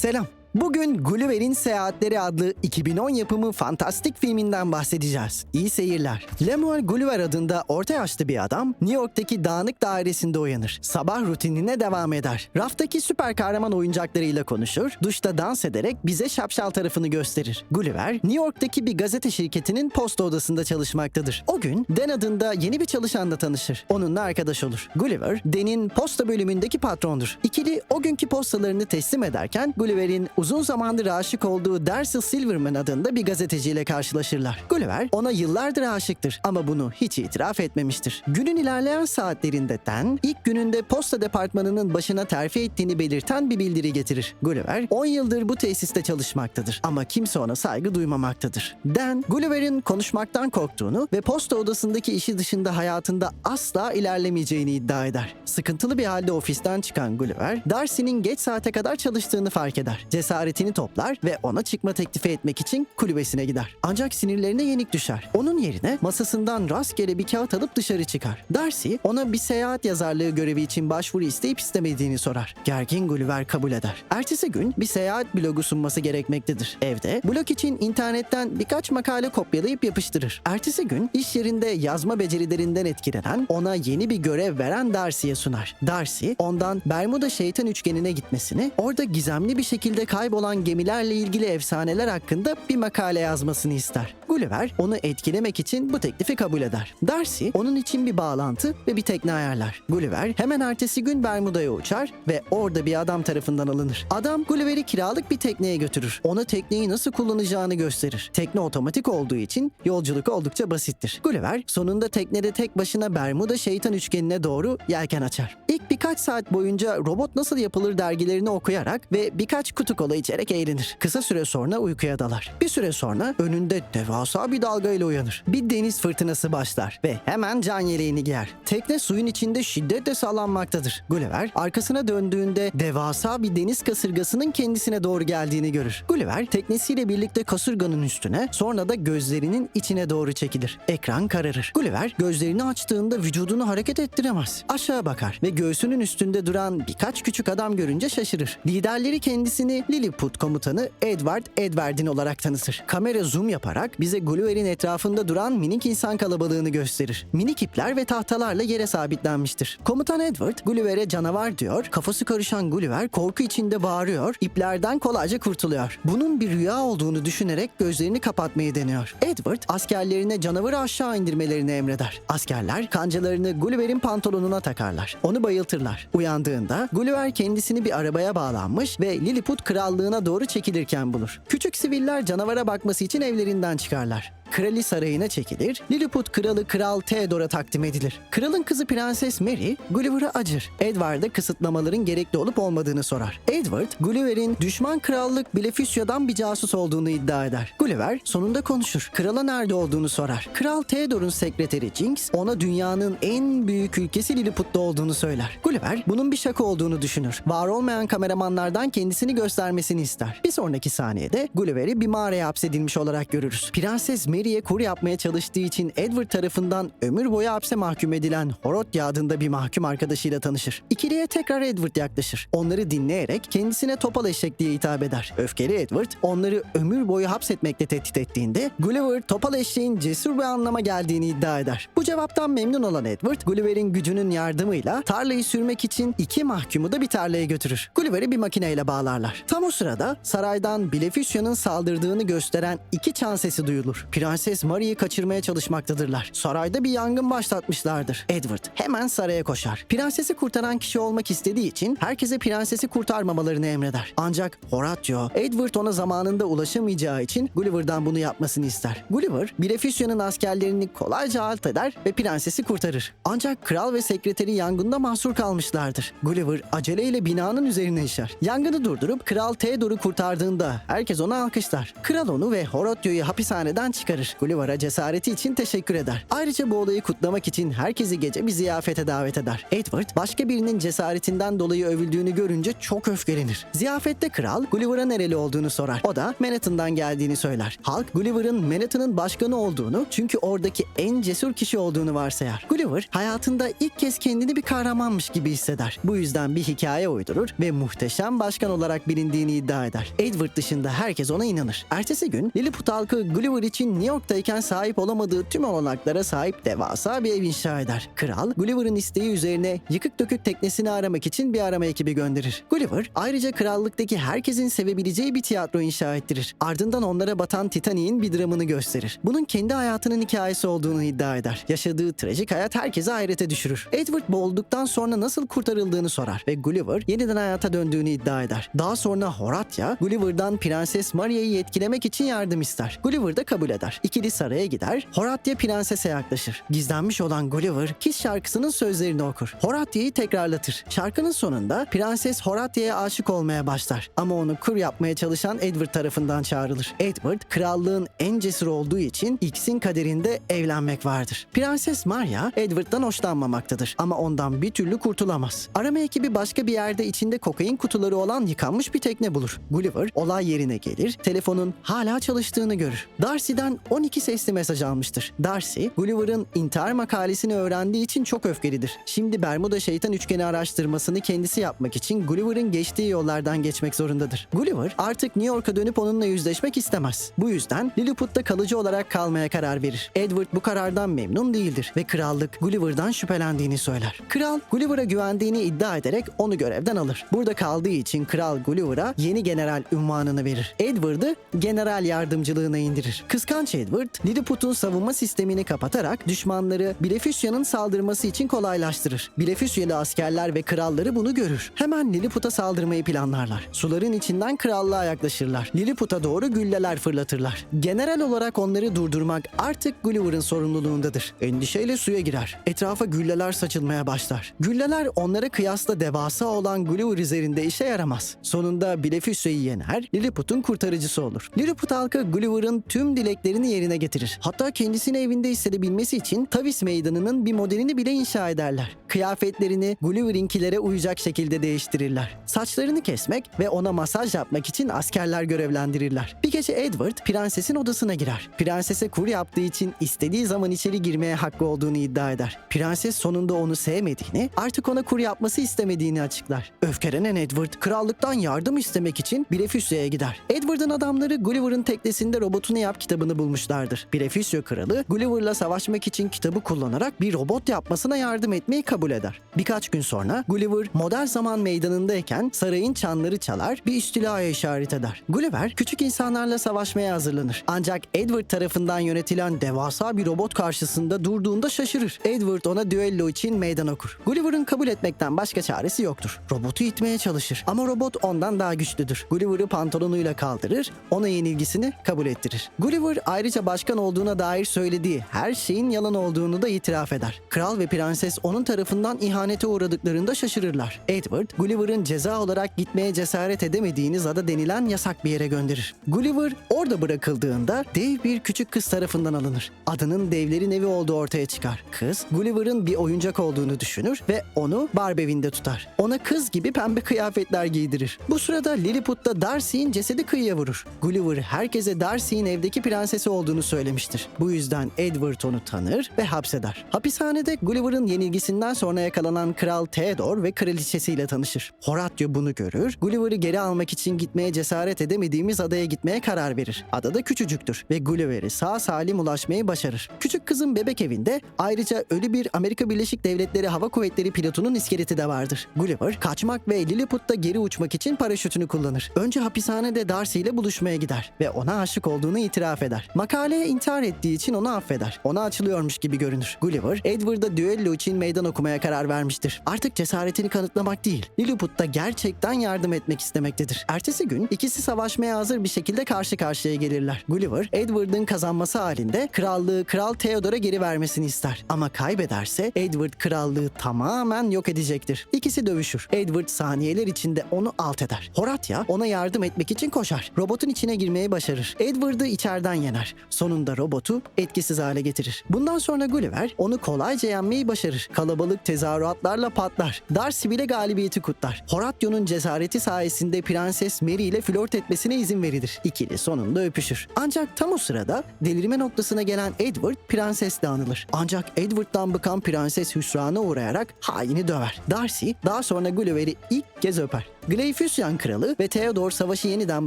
C'est là. Bugün Gulliver'in Seyahatleri adlı 2010 yapımı fantastik filminden bahsedeceğiz. İyi seyirler. Lemuel Gulliver adında orta yaşlı bir adam New York'taki dağınık dairesinde uyanır. Sabah rutinine devam eder. Raftaki süper kahraman oyuncaklarıyla konuşur, duşta dans ederek bize şapşal tarafını gösterir. Gulliver, New York'taki bir gazete şirketinin posta odasında çalışmaktadır. O gün Dan adında yeni bir çalışanla tanışır. Onunla arkadaş olur. Gulliver, Dan'in posta bölümündeki patrondur. İkili o günkü postalarını teslim ederken Gulliver'in uzun zamandır aşık olduğu Darcy Silverman adında bir gazeteciyle karşılaşırlar. Gulliver ona yıllardır aşıktır ama bunu hiç itiraf etmemiştir. Günün ilerleyen saatlerinde Dan ilk gününde posta departmanının başına terfi ettiğini belirten bir bildiri getirir. Gulliver 10 yıldır bu tesiste çalışmaktadır ama kimse ona saygı duymamaktadır. Dan, Gulliver'in konuşmaktan korktuğunu ve posta odasındaki işi dışında hayatında asla ilerlemeyeceğini iddia eder. Sıkıntılı bir halde ofisten çıkan Gulliver, Darcy'nin geç saate kadar çalıştığını fark eder. Cesaretini toplar ve ona çıkma teklifi etmek için kulübesine gider. Ancak sinirlerine yenik düşer. Onun yerine masasından rastgele bir kağıt alıp dışarı çıkar. Darcy ona bir seyahat yazarlığı görevi için başvuru isteyip istemediğini sorar. Gergin Gulliver kabul eder. Ertesi gün bir seyahat blogu sunması gerekmektedir. Evde blog için internetten birkaç makale kopyalayıp yapıştırır. Ertesi gün iş yerinde yazma becerilerinden etkilenen ona yeni bir görev veren Darcy'ye sunar. Darcy ondan Bermuda şeytan üçgenine gitmesini, orada gizemli bir şekilde kaybolan gemilerle ilgili efsaneler hakkında bir makale yazmasını ister. Gulliver onu etkilemek için bu teklifi kabul eder. Darcy onun için bir bağlantı ve bir tekne ayarlar. Gulliver hemen ertesi gün Bermuda'ya uçar ve orada bir adam tarafından alınır. Adam Gulliver'i kiralık bir tekneye götürür. Ona tekneyi nasıl kullanacağını gösterir. Tekne otomatik olduğu için yolculuk oldukça basittir. Gulliver sonunda teknede tek başına Bermuda şeytan üçgenine doğru yelken açar. İlk birkaç saat boyunca robot nasıl yapılır dergilerini okuyarak ve birkaç kutu kola içerek eğlenir. Kısa süre sonra uykuya dalar. Bir süre sonra önünde devasa bir dalgayla uyanır. Bir deniz fırtınası başlar ve hemen can yeleğini giyer. Tekne suyun içinde şiddetle sallanmaktadır. Gulliver arkasına döndüğünde devasa bir deniz kasırgasının kendisine doğru geldiğini görür. Gulliver teknesiyle birlikte kasırganın üstüne sonra da gözlerinin içine doğru çekilir. Ekran kararır. Gulliver gözlerini açtığında vücudunu hareket ettiremez. Aşağı bakar ve göğsünün üstünde duran birkaç küçük adam görünce şaşırır. Liderleri kendisini Lilliput komutanı Edward Edwardin olarak tanıtır. Kamera zoom yaparak bize Gulliver'in etrafında duran minik insan kalabalığını gösterir. Minik ipler ve tahtalarla yere sabitlenmiştir. Komutan Edward Gulliver'e canavar diyor, kafası karışan Gulliver korku içinde bağırıyor, iplerden kolayca kurtuluyor. Bunun bir rüya olduğunu düşünerek gözlerini kapatmayı deniyor. Edward askerlerine canavarı aşağı indirmelerini emreder. Askerler kancalarını Gulliver'in pantolonuna takarlar. Onu bayıltırlar. Uyandığında Gulliver kendisini bir arabaya bağlanmış ve Lilliput krallığına doğru çekilirken bulur. Küçük siviller canavara bakması için evlerinden çıkarlar. Krali sarayına çekilir, Lilliput kralı Kral Theodore'a takdim edilir. Kralın kızı Prenses Mary, Gulliver'a acır. Edward'a kısıtlamaların gerekli olup olmadığını sorar. Edward, Gulliver'in düşman krallık Blefusca'dan bir casus olduğunu iddia eder. Gulliver sonunda konuşur. Krala nerede olduğunu sorar. Kral Theodore'un sekreteri Jinx, ona dünyanın en büyük ülkesi Lilliput'ta olduğunu söyler. Gulliver, bunun bir şaka olduğunu düşünür. Var olmayan kameramanlardan kendisini göstermesini ister. Bir sonraki saniyede Gulliver'i bir mağaraya hapsedilmiş olarak görürüz. Prenses Mary'e kur yapmaya çalıştığı için Edward tarafından ömür boyu hapse mahkum edilen Horotya adında bir mahkum arkadaşıyla tanışır. İkiliye tekrar Edward yaklaşır. Onları dinleyerek kendisine topal eşek diye hitap eder. Öfkeli Edward onları ömür boyu hapsetmekle tehdit ettiğinde Gulliver topal eşeğin cesur bir anlama geldiğini iddia eder. Bu cevaptan memnun olan Edward Gulliver'in gücünün yardımıyla tarlayı sürmek için iki mahkumu da bir tarlaya götürür. Gulliver'i bir makineyle bağlarlar. Tam o sırada saraydan Blefusca'nın saldırdığını gösteren iki çan sesi duyulur. Prenses Mary'i kaçırmaya çalışmaktadırlar. Sarayda bir yangın başlatmışlardır. Edward hemen saraya koşar. Prensesi kurtaran kişi olmak istediği için herkese prensesi kurtarmamalarını emreder. Ancak Horatio, Edward ona zamanında ulaşamayacağı için Gulliver'dan bunu yapmasını ister. Gulliver, Blefusca'nın askerlerini kolayca alt eder ve prensesi kurtarır. Ancak kral ve sekreteri yangında mahsur kalmışlardır. Gulliver aceleyle binanın üzerine işer. Yangını durdurup Kral Theodore'u kurtardığında herkes ona alkışlar. Kral onu ve Horatio'yu hapishaneden çıkarır. Çağırır. Gulliver'a cesareti için teşekkür eder. Ayrıca bu olayı kutlamak için herkesi gece bir ziyafete davet eder. Edward başka birinin cesaretinden dolayı övüldüğünü görünce çok öfkelenir. Ziyafette kral Gulliver'a nereli olduğunu sorar. O da Manhattan'dan geldiğini söyler. Halk Gulliver'ın Manhattan'ın başkanı olduğunu çünkü oradaki en cesur kişi olduğunu varsayar. Gulliver hayatında ilk kez kendini bir kahramanmış gibi hisseder. Bu yüzden bir hikaye uydurur ve muhteşem başkan olarak bilindiğini iddia eder. Edward dışında herkes ona inanır. Ertesi gün Lilliput halkı Gulliver için New York'tayken sahip olamadığı tüm olanaklara sahip devasa bir ev inşa eder. Kral Gulliver'ın isteği üzerine yıkık dökük teknesini aramak için bir arama ekibi gönderir. Gulliver ayrıca krallıktaki herkesin sevebileceği bir tiyatro inşa ettirir. Ardından onlara batan Titanic'in bir dramını gösterir. Bunun kendi hayatının hikayesi olduğunu iddia eder. Yaşadığı trajik hayat herkesi hayrete düşürür. Edward boğulduktan sonra nasıl kurtarıldığını sorar ve Gulliver yeniden hayata döndüğünü iddia eder. Daha sonra Horatya Gulliver'dan Prenses Maria'yı etkilemek için yardım ister. Gulliver da kabul eder. İkili saraya gider. Horatya prensese yaklaşır. Gizlenmiş olan Gulliver Kiss şarkısının sözlerini okur. Horatya'yı tekrarlatır. Şarkının sonunda Prenses Horatya'ya aşık olmaya başlar. Ama onu kur yapmaya çalışan Edward tarafından çağrılır. Edward krallığın en cesur olduğu için X'in kaderinde evlenmek vardır. Prenses Maria Edward'dan hoşlanmamaktadır ama ondan bir türlü kurtulamaz. Arama ekibi başka bir yerde içinde kokain kutuları olan yıkanmış bir tekne bulur. Gulliver olay yerine gelir, telefonun hala çalıştığını görür. Darcy'den 12 sesli mesaj almıştır. Darcy, Gulliver'ın intihar makalesini öğrendiği için çok öfkelidir. Şimdi Bermuda şeytan üçgeni araştırmasını kendisi yapmak için Gulliver'ın geçtiği yollardan geçmek zorundadır. Gulliver artık New York'a dönüp onunla yüzleşmek istemez. Bu yüzden Lilliput'ta kalıcı olarak kalmaya karar verir. Edward bu karardan memnun değildir ve krallık Gulliver'dan şüphelendiğini söyler. Kral Gulliver'a güvendiğini iddia ederek onu görevden alır. Burada kaldığı için kral Gulliver'a yeni general unvanını verir. Edward'ı general yardımcılığına indirir. Kıskanç Edward, Lilliput'un savunma sistemini kapatarak düşmanları Blefuscia'nın saldırması için kolaylaştırır. Blefuscia'lı askerler ve kralları bunu görür. Hemen Lilliput'a saldırmayı planlarlar. Suların içinden krallığa yaklaşırlar. Lilliput'a doğru gülleler fırlatırlar. General olarak onları durdurmak artık Gulliver'ın sorumluluğundadır. Endişeyle suya girer. Etrafa gülleler saçılmaya başlar. Gülleler onlara kıyasla devasa olan Gulliver üzerinde işe yaramaz. Sonunda Blefuscia'yı yener, Lilliput'un kurtarıcısı olur. Lilliput halkı Gulliver'ın tüm dileklerini yerine getirir. Hatta kendisini evinde hissedebilmesi için Tavis Meydanı'nın bir modelini bile inşa ederler. Kıyafetlerini Gulliver'inkilere uyacak şekilde değiştirirler. Saçlarını kesmek ve ona masaj yapmak için askerler görevlendirirler. Bir gece Edward prensesin odasına girer. Prensese kur yaptığı için istediği zaman içeri girmeye hakkı olduğunu iddia eder. Prenses sonunda onu sevmediğini, artık ona kur yapması istemediğini açıklar. Öfkelenen Edward krallıktan yardım istemek için Blefuscia'ya gider. Edward'ın adamları Gulliver'ın teknesinde robotunu yap kitabını bulmuşlardır. Blefuscia kralı Gulliver'la savaşmak için kitabı kullanarak bir robot yapmasına yardım etmeyi kabul eder. Birkaç gün sonra Gulliver modern zaman meydanındayken sarayın çanları çalar bir istilaya işaret eder. Gulliver küçük insanlarla savaşmaya hazırlanır. Ancak Edward tarafından yönetilen devasa bir robot karşısında durduğunda şaşırır. Edward ona düello için meydan okur. Gulliver'ın kabul etmekten başka çaresi yoktur. Robotu itmeye çalışır ama robot ondan daha güçlüdür. Gulliver'ı pantolonuyla kaldırır, ona yenilgisini kabul ettirir. Gulliver ayrıca başkan olduğuna dair söylediği her şeyin yalan olduğunu da itiraf eder. Kral ve prenses onun tarafından ihanete uğradıklarında şaşırırlar. Edward, Gulliver'ın ceza olarak gitmeye cesaret edemediğini Zada denilen yasak bir yere gönderir. Gulliver orada bırakıldığında dev bir küçük kız tarafından alınır. Adının devlerin evi olduğu ortaya çıkar. Kız, Gulliver'ın bir oyuncak olduğunu düşünür ve onu Barbevinde tutar. Ona kız gibi pembe kıyafetler giydirir. Bu sırada Lilliput'ta Darcy'in cesedi kıyıya vurur. Gulliver herkese Darcy'in evdeki prensesi olduğunu söylemiştir. Bu yüzden Edward onu tanır ve hapseder. Hapishanede Gulliver'ın yenilgisinden sonra yakalanan Kral Theodore ve kraliçesiyle tanışır. Horatio bunu görür, Gulliver'ı geri almak için gitmeye cesaret edemediğimiz adaya gitmeye karar verir. Adada küçücüktür ve Gulliver'i sağ salim ulaşmayı başarır. Küçük kızın bebek evinde ayrıca ölü bir Amerika Birleşik Devletleri Hava Kuvvetleri pilotunun iskeleti de vardır. Gulliver kaçmak ve Lilliput'ta geri uçmak için paraşütünü kullanır. Önce hapishanede Darcy ile buluşmaya gider ve ona aşık olduğunu itiraf eder. Makaleye intihar ettiği için onu affeder. Ona açılıyormuş gibi görünür. Gulliver, Edward'a düello için meydan okumaya yapmaya karar vermiştir. Artık cesaretini kanıtlamak değil, Lilliput da gerçekten yardım etmek istemektedir. Ertesi gün ikisi savaşmaya hazır bir şekilde karşı karşıya gelirler. Gulliver, Edward'ın kazanması halinde krallığı Kral Theodor'a geri vermesini ister. Ama kaybederse Edward krallığı tamamen yok edecektir. İkisi dövüşür. Edward saniyeler içinde onu alt eder. Horatya ona yardım etmek için koşar. Robotun içine girmeyi başarır. Edward'ı içeriden yener. Sonunda robotu etkisiz hale getirir. Bundan sonra Gulliver onu kolayca yenmeyi başarır. Kalabalık tezahüratlarla patlar. Darcy bile galibiyeti kutlar. Horatio'nun cesareti sayesinde Prenses Mary ile flört etmesine izin verilir. İkili sonunda öpüşür. Ancak tam o sırada delirme noktasına gelen Edward prensesle anılır. Ancak Edward'dan bıkan prenses hüsrana uğrayarak haini döver. Darcy daha sonra Gulliver'i ilk kez öper. Glayfusyan kralı ve Theodor savaşı yeniden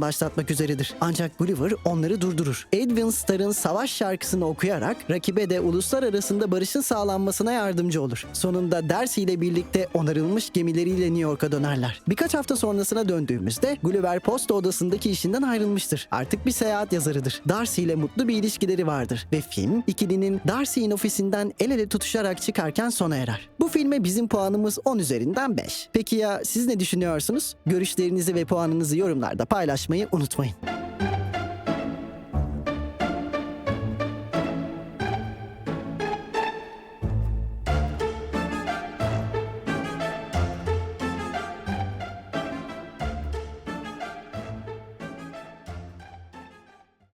başlatmak üzeredir. Ancak Gulliver onları durdurur. Edwin Starr'ın savaş şarkısını okuyarak rakibe de uluslar arasında barışın sağlanmasına yardımcı olur. Sonunda Darcy ile birlikte onarılmış gemileriyle New York'a dönerler. Birkaç hafta sonrasına döndüğümüzde Gulliver posta odasındaki işinden ayrılmıştır. Artık bir seyahat yazarıdır. Darcy ile mutlu bir ilişkileri vardır ve film ikilinin Darcy'in ofisinden el ele tutuşarak çıkarken sona erer. Bu filme bizim puanımız 10 üzerinden 5. Peki ya siz ne düşünüyorsunuz? Görüşlerinizi ve puanınızı yorumlarda paylaşmayı unutmayın.